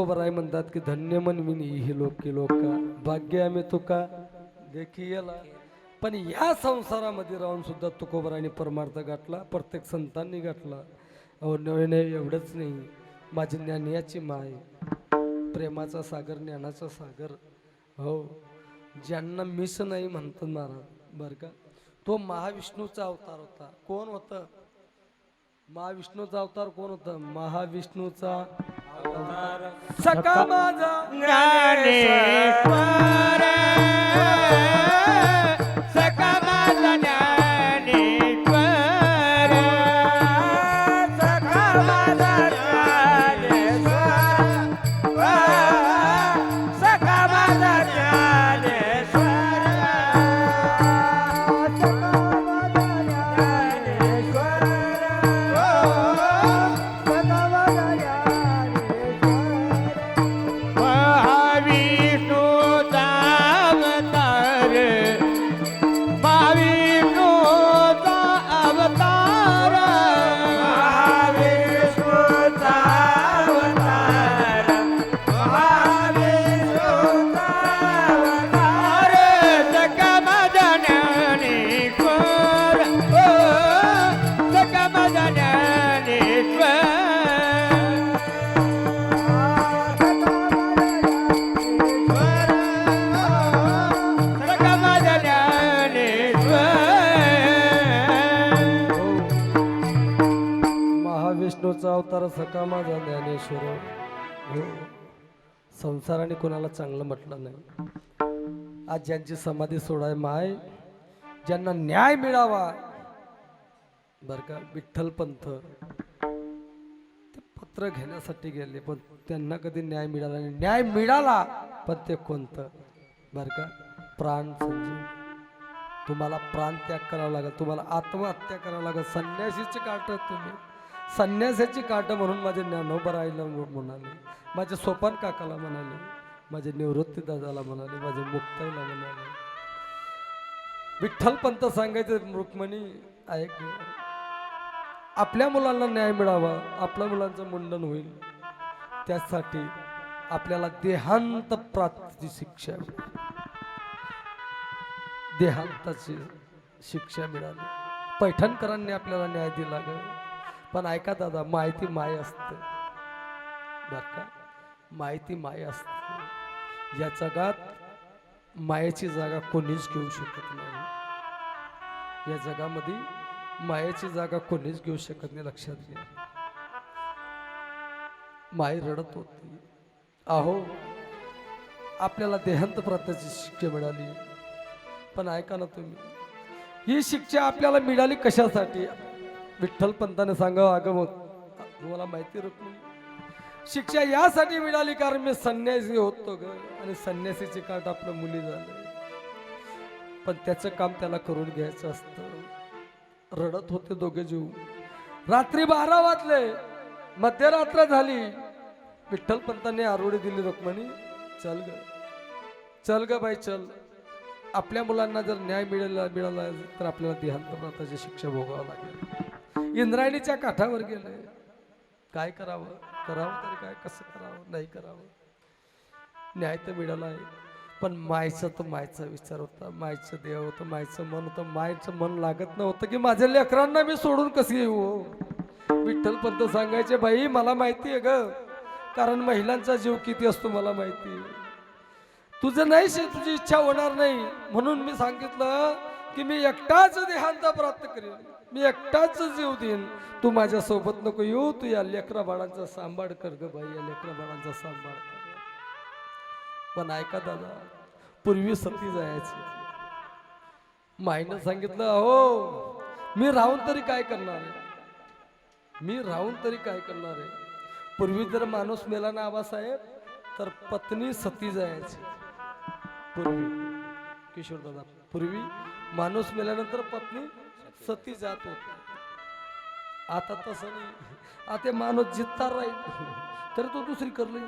तुकोबराय म्हणतात की धन्य म्हणविनी ही लोकी लोक. भाग्य आम्ही तुका देखी याला पण या संसारामध्ये राहून सुद्धा तुकोबराने परमार्थ गाठला प्रत्येक संतांनी गाठला. अहो नवे एवढंच नाही. माझी ज्ञानियाची माय प्रेमाचा सागर ज्ञानाचा सागर. हो ज्यांना मिस नाही म्हणतात महाराज बरं का? तो महाविष्णूचा अवतार होता. कोण होतं? महाविष्णूचा अवतार कोण होता? महाविष्णूचा अवतार. सका माझा ज्ञानेश्वर. संसार सका माझा ज्ञानेश्वर. हो. संसाराने कोणाला चांगलं म्हटलं नाही. आज ज्यांची समाधी सोडाय माय ज्यांना न्याय मिळावा. बर का विठ्ठलपंथ ते पत्र घेण्यासाठी गेले पण त्यांना कधी न्याय मिळाला नाही. न्याय मिळाला पण ते कोणतं? बर का प्राण संजीव. तुम्हाला प्राण त्याग करावा लागेल तुम्हाला आत्महत्या करावं लागेल. संन्यासीची काट तुम्ही. संन्यासाची काट म्हणून माझे राहिला म्हणाले. माझ्या सोपान काकाला म्हणाले माझे निवृत्ती दादाला म्हणाले माझ्या मुक्ताईला म्हणाले. विठ्ठल पंत सांगायचे रुक्मणी ऐक आपल्या मुलांना न्याय मिळावा आपल्या मुलांचं मुंडन होईल. त्यासाठी आपल्याला देहांत प्राप्तीची शिक्षा देहांताची शिक्षा मिळाली. पैठणकरांनी आपल्याला न्याय दिला ग. पण ऐका दादा माहिती माय असते. बर का? माहिती माय असते. या जगात मायेची जागा कोणीच घेऊ शकत नाही. या जगामध्ये मायेची जागा कोणीच घेऊ शकत नाही लक्षात घ्या. माय रडत होती. अहो आपल्याला देहांत प्रांताची शिक्षा मिळाली. पण ऐका ना तुम्ही ही शिक्षा आपल्याला मिळाली कशासाठी? विठ्ठल पंताने सांगावं अगं मग तुम्हाला माहिती रुक्मिणी शिक्षा यासाठी मिळाली कारण मी संन्यासी होतो ग. आणि संन्यासीची काट आपलं मुली झालं. पण त्याचं काम त्याला करून घ्यायचं असतं. रडत होते दोघे जीव. रात्री बारा वाजले. मध्यरात्र झाली. विठ्ठल पंतांनी आरोडी दिली रुक्मिणी चल ग. चल ग बाई चल. आपल्या मुलांना जर न्याय मिळाला मिळाला तर आपल्याला देहांत प्रांताची शिक्षा भोगावं लागेल. इंद्रायणीच्या काठावर गेलंय. काय करावं? करावं तरी काय? कसं करावं? नाही करावं. न्याय तर मिळाला आहे पण मायचं तर मायचा विचार होता. मायचं देव होतं मायचं मन होतं. मायचं मन लागत नव्हतं की माझ्या लेकरांना मी सोडून कसे येऊ? विठ्ठल पंत सांगायचे बाई मला माहिती आहे ग. कारण महिलांचा जीव किती असतो मला माहिती तुझं नाही शे तुझी इच्छा होणार नाही. म्हणून मी सांगितलं की मी एकटाच देहांत प्राप्त करेन. मी एकटाच जीव देईन. तू माझ्या सोबत नको येऊ. तू या लेकरा बाळांचा सांभाळ कर ग बाई. या लेकरा बाळांचा सांभाळ कर. पण ऐका दादा पूर्वी सती जायची. माईनं सांगितलं अहो मी राहून तरी काय करणार आहे? मी राहून तरी काय करणार आहे? पूर्वी जर माणूस मेला ना आबासाहेब तर पत्नी सती जायची. पूर्वी किशोर दादा पूर्वी माणूस मेल्यानंतर पत्नी सती जात होती. आता तसं नाही. आता माणूस जित्ता राहील. तर तो दुसरी करली.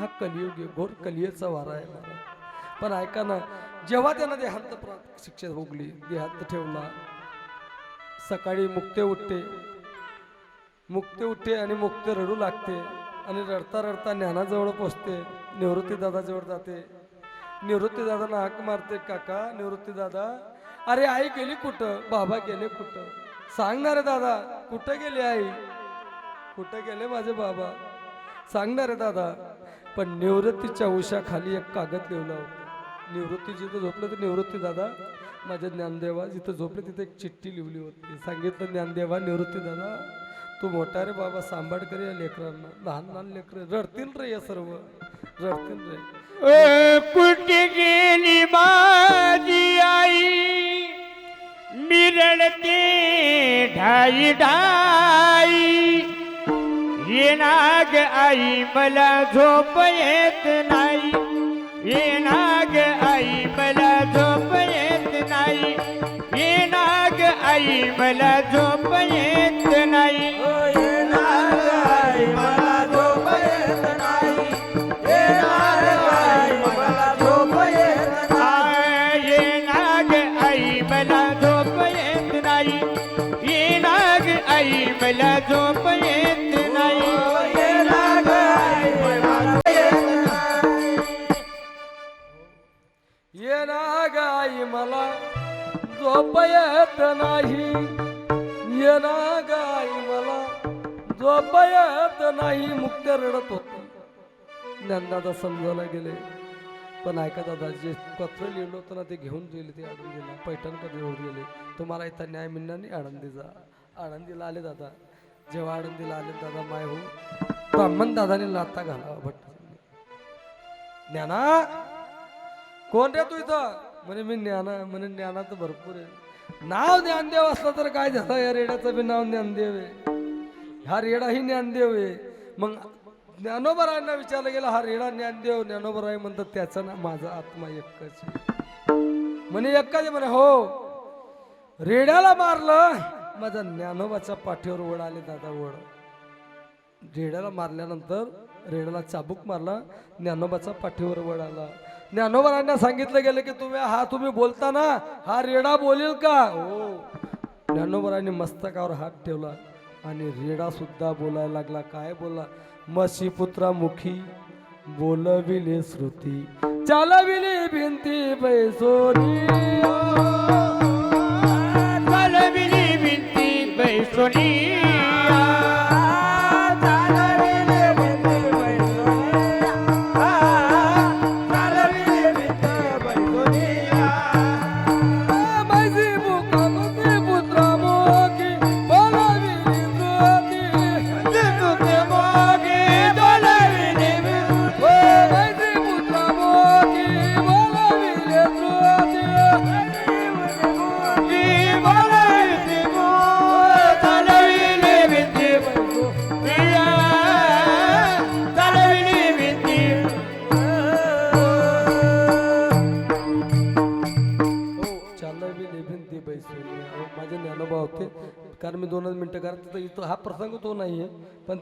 हा कलियुग आहे घोर कलियुगचा वारा आहे मला. पण ऐका ना जेव्हा त्यांना देहांत प्रा- शिक्षा भोगली देहांत ठेवला सकाळी मुक्ते उठते. मुक्ते उठते आणि मुक्ते रडू लागते. आणि रडता रडता ज्ञानाजवळ पोचते. निवृत्ती दादाजवळ जाते. निवृत्ती दादाला हाक मारते काका निवृत्ती दादा. अरे आई गेली कुठं? बाबा गेले कुठं? सांगणार रे दादा कुठं गेली आई? कुठं गेले माझे बाबा? सांगणार रे दादा. पण निवृत्तीच्या उशाखाली एक कागद लिहिला होता. निवृत्ती जिथं झोपलं तर निवृत्ती दादा माझ्या ज्ञानदेवा जिथं झोपले तिथे एक चिठ्ठी लिहिली होती. सांगितलं ज्ञानदेवा निवृत्ती दादा तू मोठा रे बाबा सांभाळकर या लेकरांना. लहान लहान लेकर रडतील रे या सर्व. रडतील रे. कुठे गेली माझी आई? मिरडते ढाई ढाई. येनाग आई मला झोप येत नाही. येनाग आई मला झोप येत नाही. येनाग आई मला झोप येत मला झोप येत नाही. ये ना गाई मला झोप येत नाही. ये ना गाई मला झोप येत नाही. मुक्त रडत होत. ज्ञानदादा समजायला गेले. पण ऐका दादा जे पत्र लिहिलं होतं ना ते घेऊन गेले ते आनंदीला पैठणकर घेऊन गेले? तुम्हाला इथं न्याय मिळणार नाही आनंदीचा आनंदीला आले दादा. जेव्हा आनंदीला आले दादा माय हो. ब्राह्मण दादाने लाता घालावा भट्ट. ज्ञाना कोण रे तू इथं? म्हणे मी ज्ञाना म्हणे ज्ञाना तर भरपूर आहे. नाव ज्ञानदेव असलं तर काय झालं या रेड्याचं बी नाव ज्ञानदेव आहे. हा रेडा ही ज्ञानदेव आहे. मग ज्ञानोबरायांना विचारलं गेलं हा रेडा ज्ञानदेव ज्ञानोबराय म्हणतात त्याचं ना माझा आत्मा एकच आहे. म्हणे एकच आहे म्हणे हो. रेड्याला मारलं माझा ज्ञानोबाच्या पाठीवर ओढ आले दादा ओढ. रेड्याला मारल्यानंतर रेड्याला चाबूक मारला ज्ञानोबाचा पाठीवर वळ आला. ज्ञानोबांना सांगितलं गेलं की तुम्ही हा तुम्ही बोलता ना हा रेडा बोलेल का? हो. ज्ञानोबरांनी मस्तकावर हात ठेवला आणि रेडा सुद्धा बोलायला लागला. काय बोला मशी पुत्रा मुखी बोलविले श्रुती चालविली भिंती बैसोरी.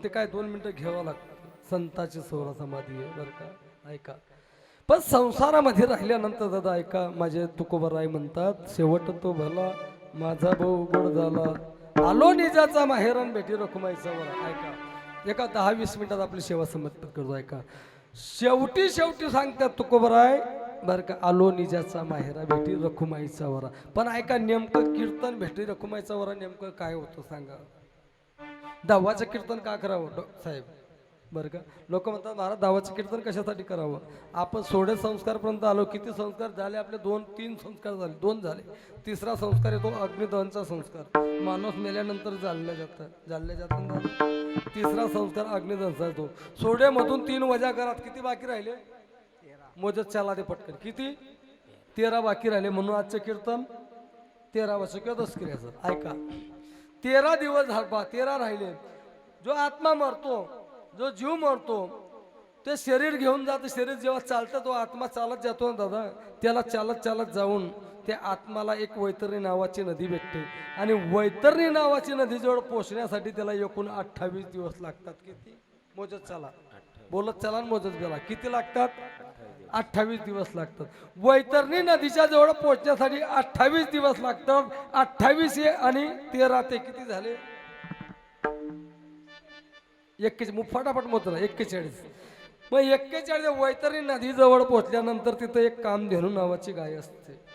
ते काय दोन मिनटं घ्यावं लागतं. संताची सोळा समाधी आहे बरं का? ऐका. पण संसारामध्ये राहिल्यानंतर दादा ऐका माझे तुकोबराय म्हणतात शेवट तो भला माझा भाऊ गोड झाला. आलो निजाचा माहेरान भेटी रखुमाईचा वर. ऐका. एका दहा वीस मिनिटात आपली सेवा समर्पित करतो ऐका. शेवटी शेवटी सांगतात तुकोबराय बरं का आलो निजाचा माहेरा भेटी रखुमाईचा वरा. पण ऐका नेमकं कीर्तन भेटी रखुमाईचा वरा नेमकं काय होतं सांगा. दहावाचं कीर्तन का करावं? डॉ साहेब बरं का? लोक म्हणतात महाराज दावाचं कीर्तन कशासाठी करावं? आपण सोडे संस्कारपर्यंत आलो किती संस्कार झाले? आपले दोन तीन संस्कार झाले दोन झाले. तिसरा संस्कार येतो अग्निदहनचा संस्कार. माणूस मेल्यानंतर जाळलं जातं जाळलं जातात तिसरा संस्कार अग्निदहनचा येतो. सोड्यामधून तीन वजा घरात किती बाकी राहिले? मोजत चाला ते पटकन. किती? तेरा बाकी राहिले. म्हणून आजचं कीर्तन तेरा वर्ष किंवा दस क्रियाचं ऐका. तेरा दिवस झापा तेरा राहिले. जो आत्मा मरतो जो जीव मरतो ते शरीर घेऊन जातं शरीर जेव्हा चालतं तो आत्मा चालत जातो ना दादा. त्याला चालत चालत जाऊन त्या आत्माला एक वैतरणी नावाची नदी भेटते. आणि वैतरणी नावाची नदीजवळ पोचण्यासाठी त्याला एकूण अठ्ठावीस दिवस लागतात. किती? मोजत चला. बोलत चला आणि मोजत गेला. किती लागतात? अठ्ठावीस दिवस लागतात. वैतरणी नदीच्या जवळ पोहोचण्यासाठी अठ्ठावीस दिवस लागतात. अठ्ठावीस आणि तेरा ते किती झाले? एक्केच फटाफट मोजलं एक्केचाळीस. मग एक्केचाळीस वैतरणी नदी जवळ पोहोचल्यानंतर तिथं एक कामधेनू नावाची गाय असते.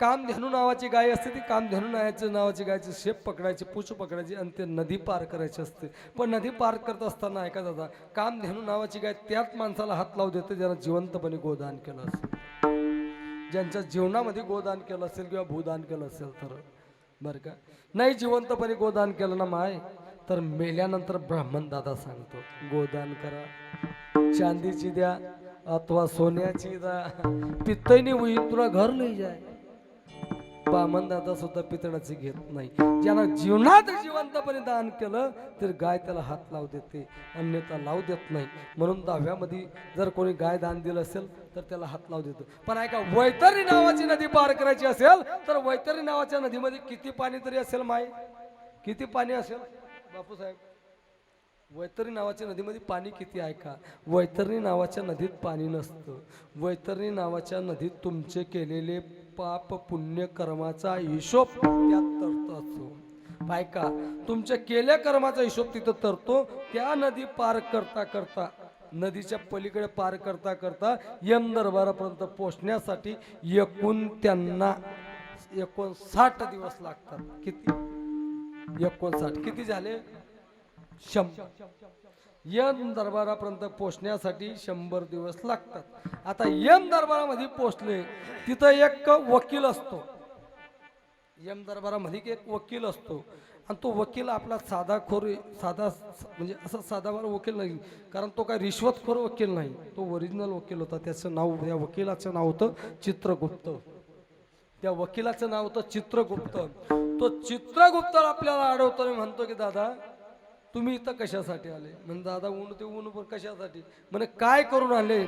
कामधेनू नावाची गाय असते ती कामधेनू नावाच्या नावाची गायची शेप पकडायची पूछ पकडायची आणि ते नदी पार करायची असते. पण नदी पार करत असताना ऐका दादा कामधेनू नावाची गाय त्याच माणसाला हात लावू देते ज्यानं जिवंतपणे गोदान केलं असेल. ज्यांच्या जीवनामध्ये गोदान केलं असेल किंवा भूदान केलं असेल तर बरं का? नाही जिवंतपणे गोदान केलं ना माय तर मेल्यानंतर ब्राह्मण दादा सांगतो गोदान करा. चांदीची द्या अथवा सोन्याची द्या. पित्तईने होईल तुला घर नाही जाय. बामनदादा सुद्धा पितळाची घेत नाही. ज्यानं जीवनात जिवंतपणे दान केलं तर गाय त्याला हात लावू देते अन्यथा लावू देत नाही. म्हणून दहाव्यामध्ये जर कोणी गाय दान दिलं असेल तर त्याला हात लावू देतो. पण ऐका वैतरी नावाची नदी पार करायची असेल तर वैतरी नावाच्या नदीमध्ये किती पाणी तरी असेल माय किती पाणी असेल? बापू साहेब वैतरणी नावाच्या नदीमध्ये पाणी किती आहे का? वैतरणी नावाच्या नदीत पाणी नसतं. वैतरणी नावाच्या नदीत तुमचे केलेले पाप पुण्य कर्माचा हिशोब त्यात तरतो असतो ऐका तुमच्या केल्या कर्माचा हिशोब तिथं तरतो त्या नदी पार करता करता नदीच्या पलीकडे पार करता करता यम दरबारापर्यंत पोहोचण्यासाठी एकूण त्यांना एकोणसाठ दिवस लागतात. किती? एकोणसाठ. किती झाले? शंभर. यम दरबारापर्यंत पोचण्यासाठी शंभर दिवस लागतात. आता यम दरबारामध्ये पोचले तिथं एक वकील असतो. यम दरबारामध्ये एक वकील असतो. आणि तो वकील आपला साधा खोर साधा म्हणजे असा साधावार वकील नाही कारण तो काय रिश्वतखोर वकील नाही. तो ओरिजिनल वकील होता. त्याचं नाव या वकिलाचं नाव होतं चित्रगुप्त. त्या वकिलाचं नाव होतं चित्रगुप्त. तो चित्रगुप्त आपल्याला अडवतो आणि म्हणतो की दादा तुम्ही इथं कशासाठी आले? म्हणे दादा ऊन ते ऊन कशासाठी? म्हणे काय करून आले?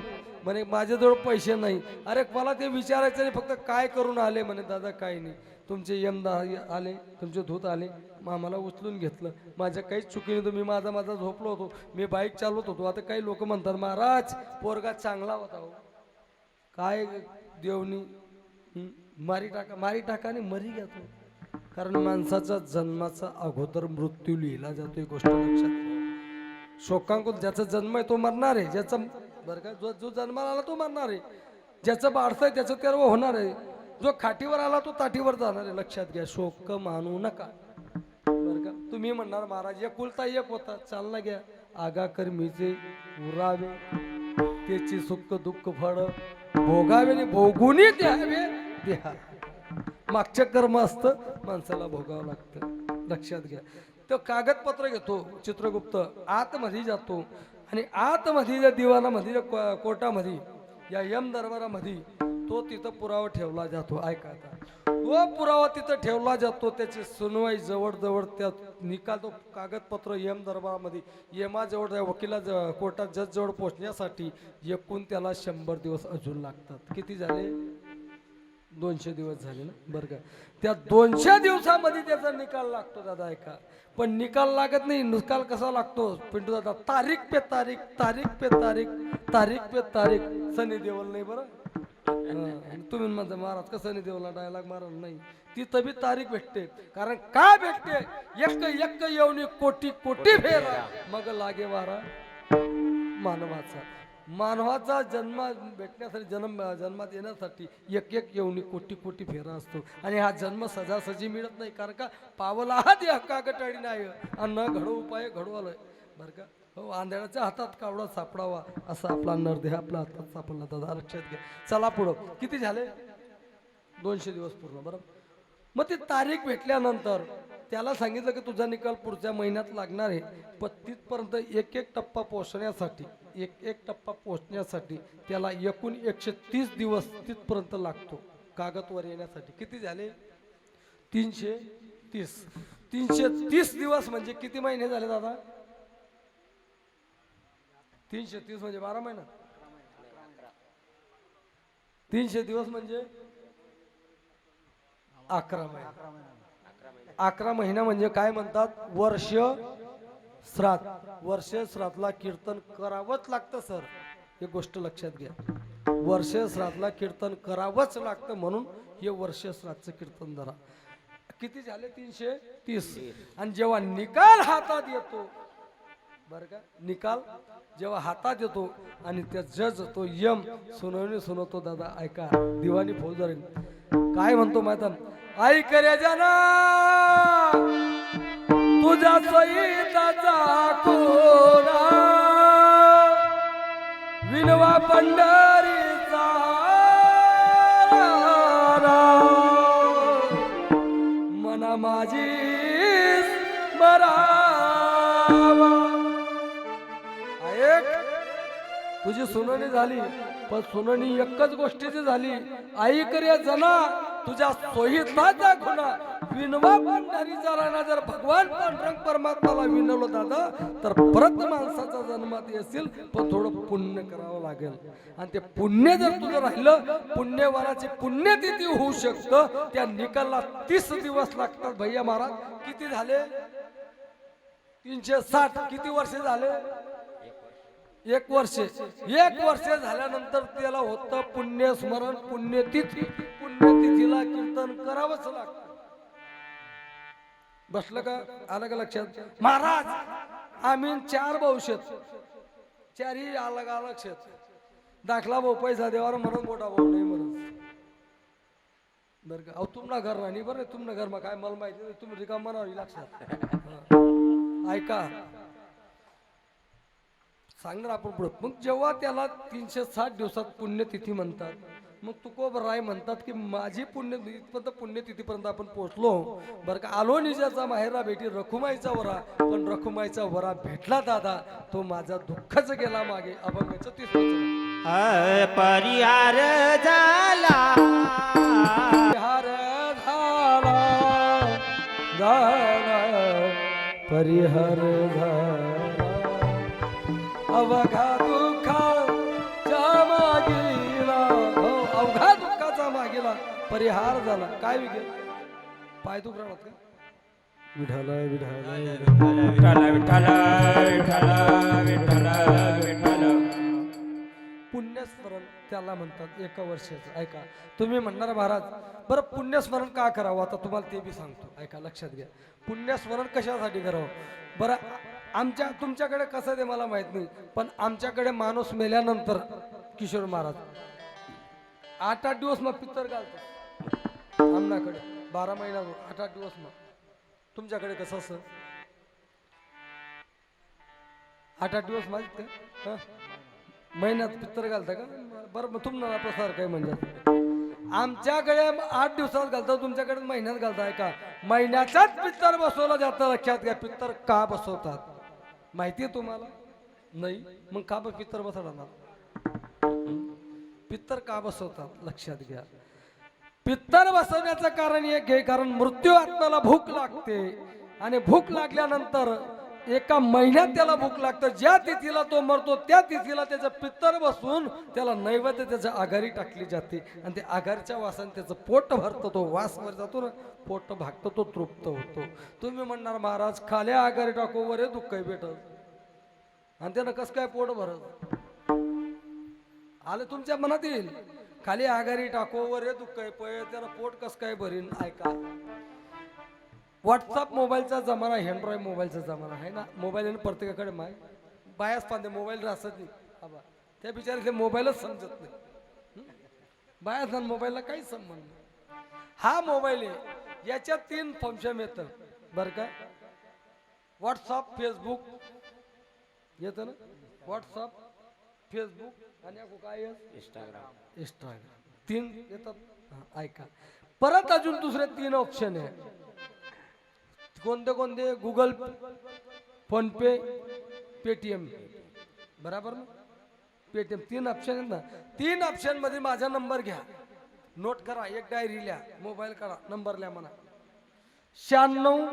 म्हणे माझ्याजवळ पैसे नाही. अरे मला ते विचारायचं नाही फक्त काय करून आले? म्हणे दादा काय नाही. तुमचे यमदा आले तुमचे धूत आले आम्हाला उचलून घेतलं. माझ्या काहीच चुकीने तुम्ही माझा माझा झोपलो होतो. मी बाईक चालवत होतो. आता काही लोक म्हणतात महाराज पोरगा चांगला होता हो. काय देवनी मारी टाका मारी टाका आणि मरी घ्या तो कारण माणसाचा जन्माचा अगोदर मृत्यू लिहिला जातो ही गोष्ट लक्षात ठेवा. शोकांकुल ज्याचा जन्म आहे तो मरणार आहे ज्याचा बरं का जो जो जन्माला आला तो मरणार आहे. ज्याचं बाळसं आहे त्याचं तेरव होणार आहे. जो खाटीवर आला तो ताठीवर जाणार आहे. लक्षात घ्या शोक मानू नका. बरं का तुम्ही म्हणणार महाराज या कुलता एक होता. चालला घ्या. आगा कर्मीचे उरावे त्याची सुख दुःख फळ भोगावे आणि भोगूनही द्यावे. द्या मागचं कर्म असतं माणसाला भोगावं लागतं. लक्षात घ्या. तो कागदपत्र घेतो चित्रगुप्त. आतमध्ये जातो आणि आतमध्ये ज्या दिवाणामध्ये ज्या को- कोर्टामध्ये या यम दरबारामध्ये तो तिथं पुरावा ठेवला जातो. ऐका आता. तो पुरावा तिथं ठेवला जातो त्याची सुनवाई जवळजवळ त्या निकाल तो कागदपत्र यम दरबारामध्ये यमाजवळ वकिला ज- कोर्टात जज जवळ पोहोचण्यासाठी एकूण त्याला शंभर दिवस अजून लागतात. किती झाले? दोनशे दिवस झाले ना? बरं का. त्या दोनशे दिवसामध्ये त्याचा निकाल लागतो दादा ऐका पण निकाल लागत नाही निकाल कसा लागतो? पिंटू दादा तारीख पे तारीख तारीख पे तारीख तारीख पे तारीख. सनी देवल नाही बरं? तुम्ही म्हणता महाराज का सनी देवला डायलॉग महाराज नाही? ती तबी तारीख भेटते. कारण का भेटते? एक एक येऊन कोटी कोटी फेरा. मग लागे वारा मानवाचा. मानवाचा जन्म भेटण्यासाठी जन्म जन्मात येण्यासाठी एक एक येऊन कोटी कोटी फेरा असतो. आणि हा जन्म सजासजी मिळत नाही कारण का? पावला हा हक्का हक्कागटाडी नाही. आणि न घडो उपाय घडू आलोय. बरं का? हो आंधळ्याच्या हातात कावडा सापडावा असा आपला नरदेह आपल्या हातात सापडला. दादा लक्षात घ्या. चला पुढं. किती झाले? दोनशे दिवस पूर्ण बरोबर मग ती तारीख भेटल्यानंतर त्याला सांगितलं की तुझा निकाल पुढच्या महिन्यात लागणार आहे. पण तिथपर्यंत एक एक टप्पा पोचण्यासाठी एक एक टप्पा पोहोचण्यासाठी त्याला एकूण एकशे तीस दिवस तिथपर्यंत लागतो. कागदवर येण्यासाठी. किती झाले? तीनशे तीस. तीनशे तीस दिवस म्हणजे किती महिने झाले दादा? तीनशे तीस म्हणजे बारा महिना? तीनशे दिवस म्हणजे अकरा महिना. अकरा महिना म्हणजे काय म्हणतात? वर्ष श्राद्ध. वर्ष श्राद्धला कीर्तन करावंच लागतं सर. हे गोष्ट लक्षात घ्या. वर्ष श्राद्धला कीर्तन करावंच लागतं म्हणून हे वर्ष श्राद्धचं कीर्तन धरा. किती झाले? तीनशे तीस. आणि जेव्हा निकाल हातात येतो बर का? निकाल जेव्हा हातात येतो आणि त्या जज तो यम सुनावणी सुनवतो दादा ऐका दिवाणी फौजदारी काय म्हणतो मैदान ऐक रे जना तुझ्या सईताचा कोरा विनवा पंढरीचा मना माझी मरावा. ऐक तुझी सुनावणी झाली पण सुनावणी एकच गोष्टीची झाली. आई रे जना तुझ्या सोयीताचा खुणा विनवा पंढरीचा राणा जर भगवान पांडुरंग परमात्माला विनवलं दादा तर परत माणसाचा जन्मात येशील पण थोडं पुण्य करावं लागेल. आणि ते पुण्य जर तुझं राहिलं पुण्यवानाची पुण्यतिथी होऊ शकतं. त्या निकालला तीस दिवस लागतात भैया महाराज. किती झाले? तीनशे साठ. किती वर्ष झाले? एक वर्ष. एक वर्ष झाल्यानंतर त्याला होतं पुण्य स्मरण पुण्यतिथी. पुण्यतिथीला कीर्तन करावंच लागतं. बसलं का? आलं का लक्षात? महाराज आम्ही चार भाऊ शेत. चारही अलग अलग शेत. दाखला भाऊ पैसा देवार म्हणून मोठा भाऊ नाही म्हणून. बरं का? अहो तुमना घर नाही बरं तुमना घर मग काय? मला माहिती नाही तुम्ही रिकाम म्हणावी लक्षात ऐका. सांगणार आपण पुढं. मग जेव्हा त्याला तीनशे साठ दिवसात पुण्यतिथी म्हणतात मग तुकोबराय म्हणतात की माझी पुण्य इथपर्यंत पुण्यतिथीपर्यंत आपण पोहोचलो. बरं का आलो निजाचा माहेरा भेटी रखुमाईचा वरा. पण रखुमाईचा वरा भेटला दादा तो माझा दुःखच गेला मागे. अभंगाचं तीस. परिहार झाला. परिहार झाला. परिहार झाला. अवघा मागीला. हो अवघा दुःखाचा मागीला परिहार झाला. काय विकेल पाय दुख राहत का? विठाला पुण्यस्मरण त्याला म्हणतात एका वर्षाचं. ऐका तुम्ही म्हणणार महाराज बरं पुण्यस्मरण का करावं? आता तुम्हाला ते बी सांगतो. ऐका लक्षात घ्या. पुण्यस्मरण कशासाठी करावं? बरं आमच्या तुमच्याकडे कसं ते मला माहीत नाही पण आमच्याकडे माणूस मेल्यानंतर किशोर महाराज आठ आठ दिवस मग पित्तर घालतो आमनाकडे बारा महिना आठ आठ दिवस मग. तुमच्याकडे कसं असं? आठ आठ दिवस माहीत ते महिन्यात पित्तर घालता का? बरं मग तुम्हाला प्रसार काय म्हणजे? आमच्याकडे आठ दिवसात घालता तुमच्याकडे महिन्यात घालताय का महिन्याचाच पित्तर बसवलं जातं लक्षात घ्या पित्तर का बसवतात? माहिती आहे तुम्हाला? नाही. मग का बघ पित्तर बसवणार पित्तर का बसवतात? लक्षात घ्या. पित्तर बसवण्याचं कारण एक आहे कारण मृत्यू आत्म्याला भूक लागते. आणि भूक लागल्यानंतर एका महिन्यात त्याला भूक लागतं. ज्या तिथीला तो मरतो त्या तिथीला त्याचं पित्तर बसून त्याला नैवेद्य त्याच्या आघारी टाकली जाते. आणि ते आघारीच्या वासाने त्याचं पोट भरतं तो वास वर जातो ना. पोट भागतो तो तृप्त होतो. तुम्ही म्हणणार महाराज खाल्या आघारी टाको वरे दुःख भेटत आणि त्यानं कसं काय पोट भरत आलं तुमच्या मनात येईल. खाली आघारी टाको वर दुःख आहे पय त्याला पोट कस काय भरीन? ऐका. व्हॉट्सअप मोबाईलचा जमाना अँड्रॉइड मोबाईलचा जमाना आहे ना? मोबाईल ना प्रत्येकाकडे माय. बायाच पाहते मोबाईल राहत नाही. आबा त्या बिचारीले मोबाईलच समजत नाही? बायाच आणि मोबाईलला काहीच संबंध नाही. हा मोबाईल आहे याच्यात तीन फंक्शन येतं. बरं का? व्हॉट्सअप फेसबुक येतं ना? व्हॉट्सअप फेसबुक आणि काय इंस्टाग्राम इंस्टाग्राम तीन येतात. ऐका. परत अजून दुसरे तीन ऑप्शन आहे. कोणते कोणते? गुगल फोन पे पेटीएम बराबर ना? पेटीएम तीन ऑप्शन आहेत ना? तीन ऑप्शनमध्ये माझा नंबर घ्या. नोट करा एक डायरी लिहा. मोबाईल करा नंबर लिहा म्हणा. शहाण्णव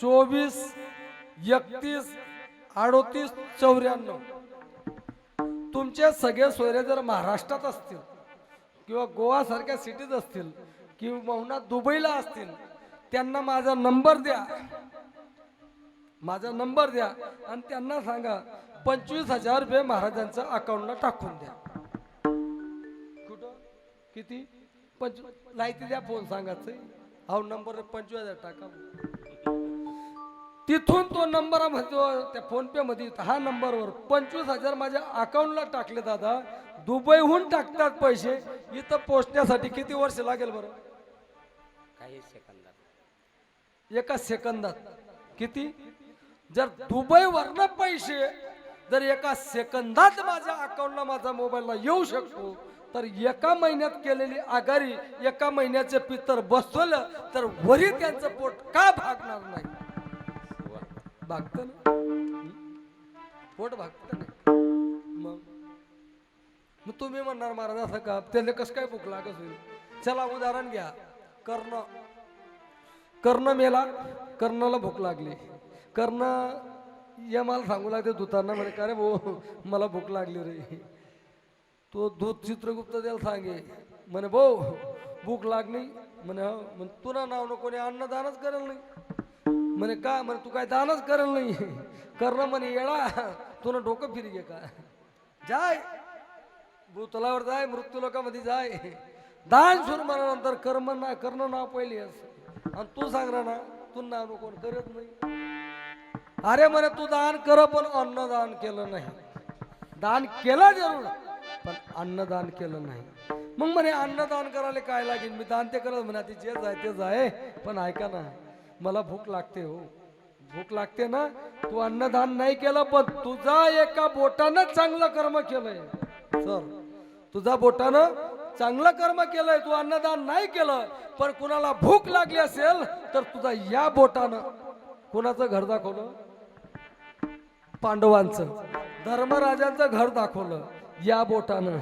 चोवीस एकतीस अडोतीस चौऱ्याण्णव. तुमचे सगळे सोयरे जर महाराष्ट्रात असतील किंवा गोवासारख्या सिटीत असतील किंवा दुबईला असतील त्यांना माझा नंबर द्या. माझा नंबर द्या आणि त्यांना सांगा पंचवीस हजार रुपये महाराजांच्या अकाउंटला टाकून द्या. कुठं? किती? पंचवीस लायती द्या फोन सांगायचं. हा नंबर पंचवीस हजार टाका. तिथून तो नंबर म्हणतो त्या फोन पे मध्ये हा नंबरवर पंचवीस हजार माझ्या अकाउंटला टाकले दादा. दुबईहून टाकतात पैसे. इथं पोचण्यासाठी किती वर्ष लागेल बरं? काही सेकंद. एका सेकंदात. किती? जर दुबईवरनं पैसे जर एका सेकंदात माझ्या अकाउंटला माझा मोबाईलला येऊ शकतो तर एका महिन्यात केलेली आघाडी एका महिन्याचे पितर बसवलं तर वरी त्यांचं पोट का भागणार नाही? भागत ना? पोट भागत नाही. मग? मग तुम्ही म्हणणार महाराज असं का? त्याने कसं काय भूक लागत होईल? चला उदाहरण घ्या. कर्ण कर्ण मेला कर्णाला भूक लागली. कर्ण या मला सांगू लागते दूतांना म्हणे का रे भाऊ मला भूक लागली रे. तो दूत चित्रगुप्त त्याला सांगे म्हणे भाऊ भूक लागली. म्हणे हो म्हणे तुला नाव नको कोणी अन्नदानच करेल नाही. म्हणे का? म्हणे तू काय दानच करेल नाही. कर्ण म्हणे येडा तुला डोकं फिरी घे का? जाय भूतलावर जाय मृत्यू लोकांमध्ये जाय. दान सुरू म्हणानंतर कर्म ना कर्ण नाव पहिली असं. आणि तू सांग ना तू नानू नको कोण करत नाही. अरे म्हणे तू दान कर पण अन्नदान केलं नाही. दान केलं जरूर पण अन्नदान केलं नाही. मग म्हणे अन्नदान करायला काय लागेल? मी दान ते करत म्हणे ती जे जाय ते जाय. पण ऐका ना मला भूक लागते हो. भूक लागते ना तू अन्नदान नाही केलं पण तुझा एका बोटानं चांगलं कर्म केलंय. सर तुझा बोटानं चांगलं कर्म केलंय तू अन्नदान नाही केलं पण कुणाला भूक लागली असेल तर तुझा या बोटानं कुणाचं घर दाखवलं? पांडवांचं. धर्मराजांचं घर दाखवलं या बोटानं.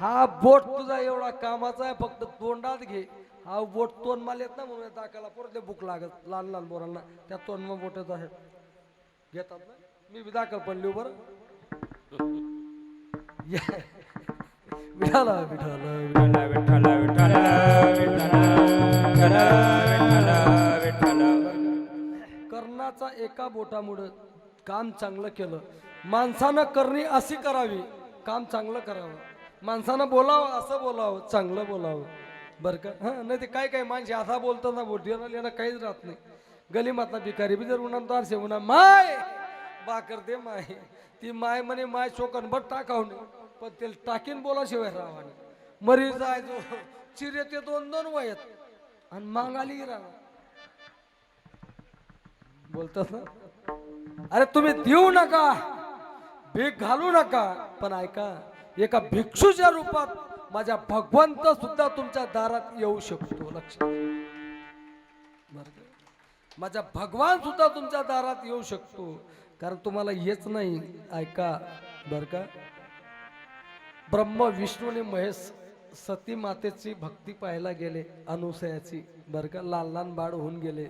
हा बोट तुझा एवढा कामाचा आहे फक्त तोंडात घे. हा बोट तोंड माल येत ना म्हणून दाखवायला परत भूक लागत लहान लहान बोरांना त्या तोंड बोटच आहे. घेतात ना? मी बी पण लिहू बरं या. विठाला विठाला विठ्ठल विठ्ठल विठ्ठल विठ्ठल विठ्ठल विठ्ठल. कर्णाचा एका बोटामुळं काम चांगलं केलं. माणसानं करणी अशी करावी काम चांगलं करावं. माणसानं बोलावं असं बोलावं चांगलं बोलावं. बरं का? हां नाही ते काय काय माणसे असा बोलतात ना बोटीवर येणं काहीच राहत नाही. गली माता भिकारी बी जर उन्हा दारशे उन्हा माय! बाकर दे माय. ती माय म्हणे माय शोकन बट टाकावणे पण ते टाकीन बोलाशिवाय रावाने. मरी जायचो. चिरे ते दोन दोन वयत. आणि मागाली राहा बोलतात ना? अरे तुम्ही देऊ नका. भीक घालू नका. पण ऐका एका भिक्षूच्या रूपात माझ्या भगवंत सुद्धा तुमच्या दारात येऊ शकतो. लक्षात बरं का? माझा भगवान सुद्धा तुमच्या दारात येऊ शकतो. कारण तुम्हाला हेच नाही. ऐका बर का? ब्रह्म विष्णूने महेश सती मातेची भक्ती पाहायला गेले अनुसयाची. बर का लहान लहान बाळ होऊन गेले.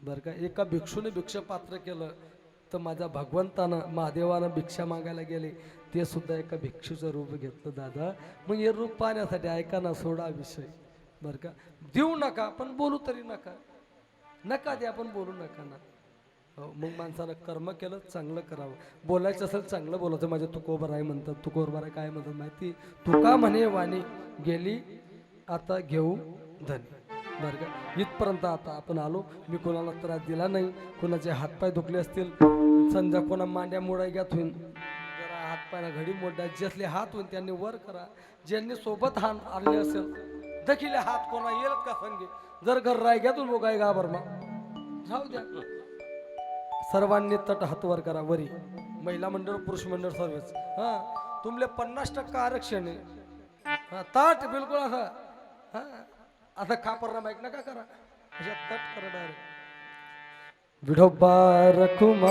बर का एका भिक्षूने भिक्षा पात्र केलं तर माझ्या भगवंतानं महादेवानं भिक्षा मागायला गेले. ते सुद्धा एका भिक्षूचं रूप घेतलं दादा. मग हे रूप पाहण्यासाठी ऐका ना सोडा विषय. बर का देऊ नका पण बोलू तरी नका. नका दे आपण बोलू नका ना. मग माणसानं कर्म केलं चांगलं करावं. बोलायचं असेल चांगलं बोलायचं. माझ्या तुकोबर आहे म्हणतात. तुकोबर आहे काय म्हणतात माहिती? तुका म्हणे वाणी गेली? आता घेऊ धन. बरं का? इथपर्यंत आता आपण आलो. मी कोणाला त्रास दिला नाही. कोणाचे हातपाय दुखले असतील समजा कोणा मांड्या मोडाय घ्यात होईन. जरा हातपायला घडी मोडा. जसले हात होईन त्यांनी वर करा. ज्यांनी सोबत हान आणले असेल दखिले हात कोणा येलत का संगे? जर घर रायग्यातून बोगाय गा मग जाऊ द्या. सर्वांनी तट हातवर करा वरी. महिला मंडळ पुरुष मंडळ सर्वच. हा तुमले पन्नास टक्का आरक्षण आहे. हा ताट बिलकुल असं. हा आता खापर माईक नका करा. अशा तट करा डायरेक्ट विठोबा रखुमा